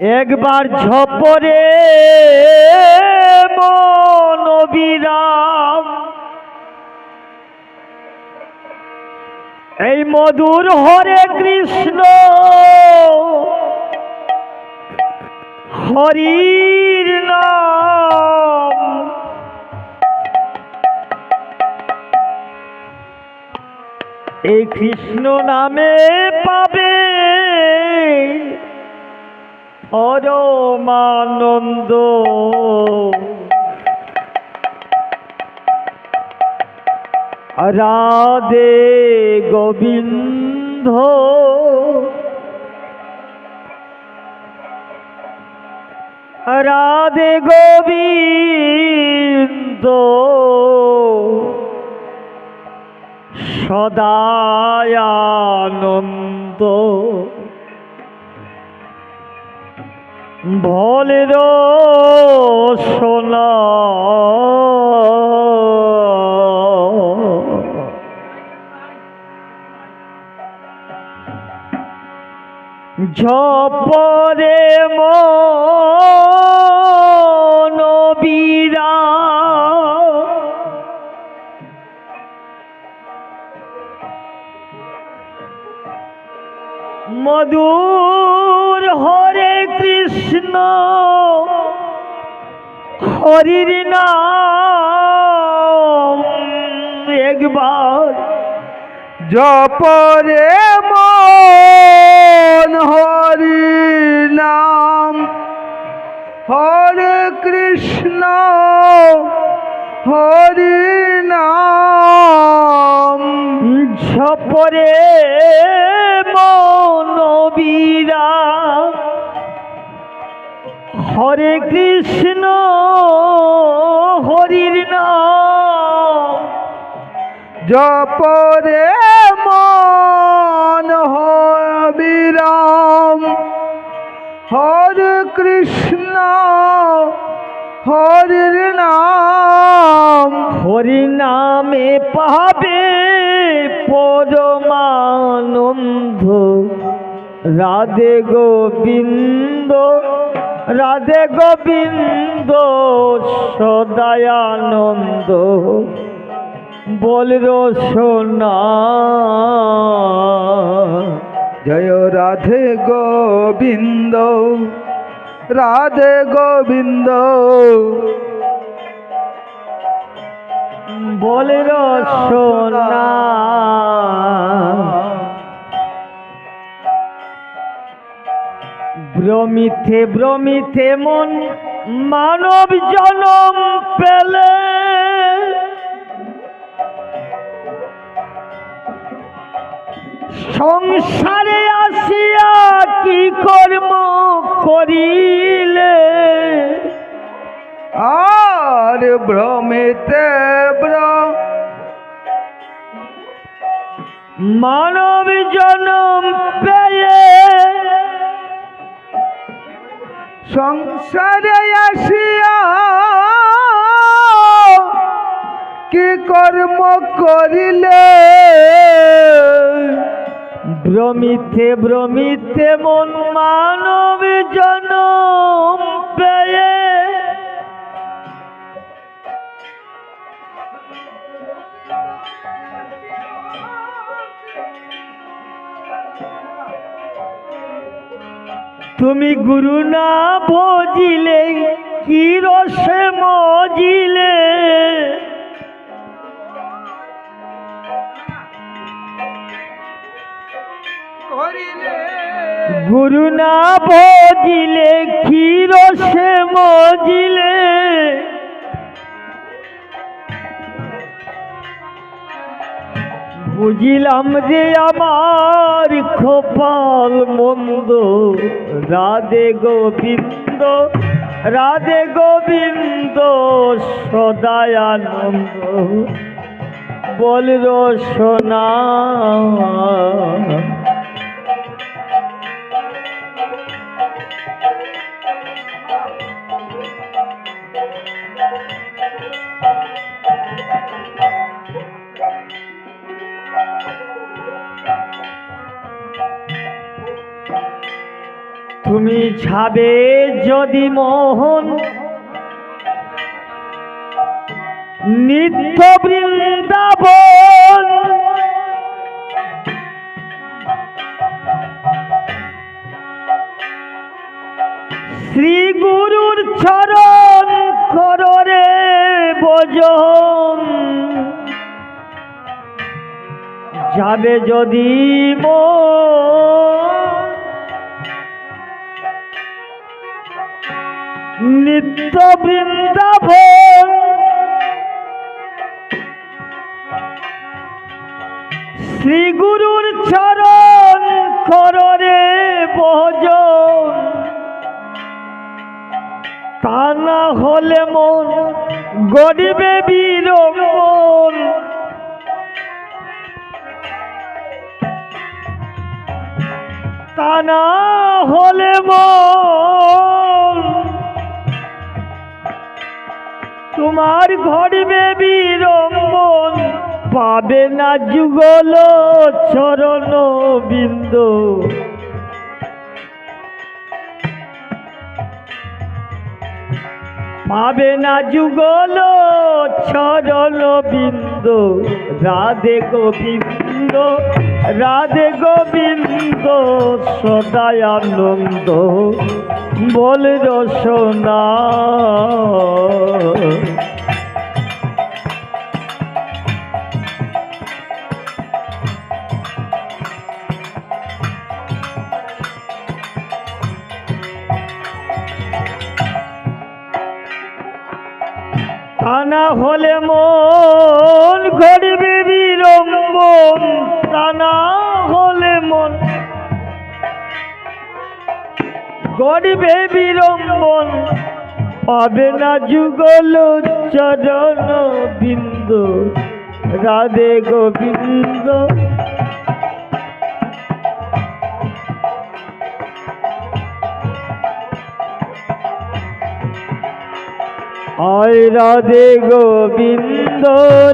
একবার ঝপরে মনবিরাম এই মধুর হরে কৃষ্ণ নাম। এই কৃষ্ণ নামে পাবে পরমানন্দ রাধে গোবিন্দ। রাধে গোবিন্দ। সদায়ানন্দ ভলের সোনা। ঝপরে মনবীরা মধুর হরে কৃষ্ণ হরির একবার জপরে মন হরি নাম। হরে কৃষ্ণ হরি নাম। ঝপরে মনবীরা হরে কৃষ্ণ, হরির জপরে মন হবিরাম হরে কৃষ্ণ, হরির নাম। হরি নামে পাবে পরমানন্দ। রাধে গোবিন্দ। রাধে গোবিন্দ সদায়ানন্দ বল সোনা। জয় রাধে গোবিন্দ রাধে গোবিন্দ। বল সোনা। ভ্রমিথে ভ্রমিথে মন মানব জনম পেলে। সংসারে আসিয়া কি কর্ম করিলে? আর ভ্রমিতে ভ্রম মানব জনম পেয়ে সংসারে আসিয়া কি কর্ম করিলে? ভ্রমিতে ভ্রমিতে মন মানব জনম তুমি গুরু না ভজিলে কি রসে মজিলে। গুরু না ভজিলে কি রসে মজিলে। বুঝিলাম যে আমার খোপাল মন্দ। রাধে গোবিন্দ রাধে গোবিন্দ সদায়ানন্দ বল সোনা। তুমি ছাবে যদি মোহন নিত্য বৃন্দাবন। শ্রী গুরুর চরণ কররে ভজন। যাবে যদি মন নিত্য বৃন্দাবন। শ্রী গুরুর চরণ কররে ভজন। তা না হলে মন গরিবে বীরমন তা না হলে মন তোমার ঘরবে বীরমন পাবে না যুগল চরণ বিন্দু। পাবে না যুগল চরণ বিন্দু। রাধে গোবিন্দ রাধে গোবিন্দ সদায় আনন্দ। বল রসনা। তা না হলে মন গরিবে বিড়ম্বন। তা না হলে মন গরিবে বিড়ম্বন। পাবে না যুগল চরণ বিন্দু। রাধে গোবিন্দ। আয় রাধে গোবিন্দ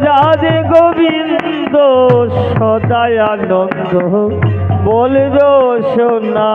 রাধে গোবিন্দ সদায় আনন্দ। বল সোনা।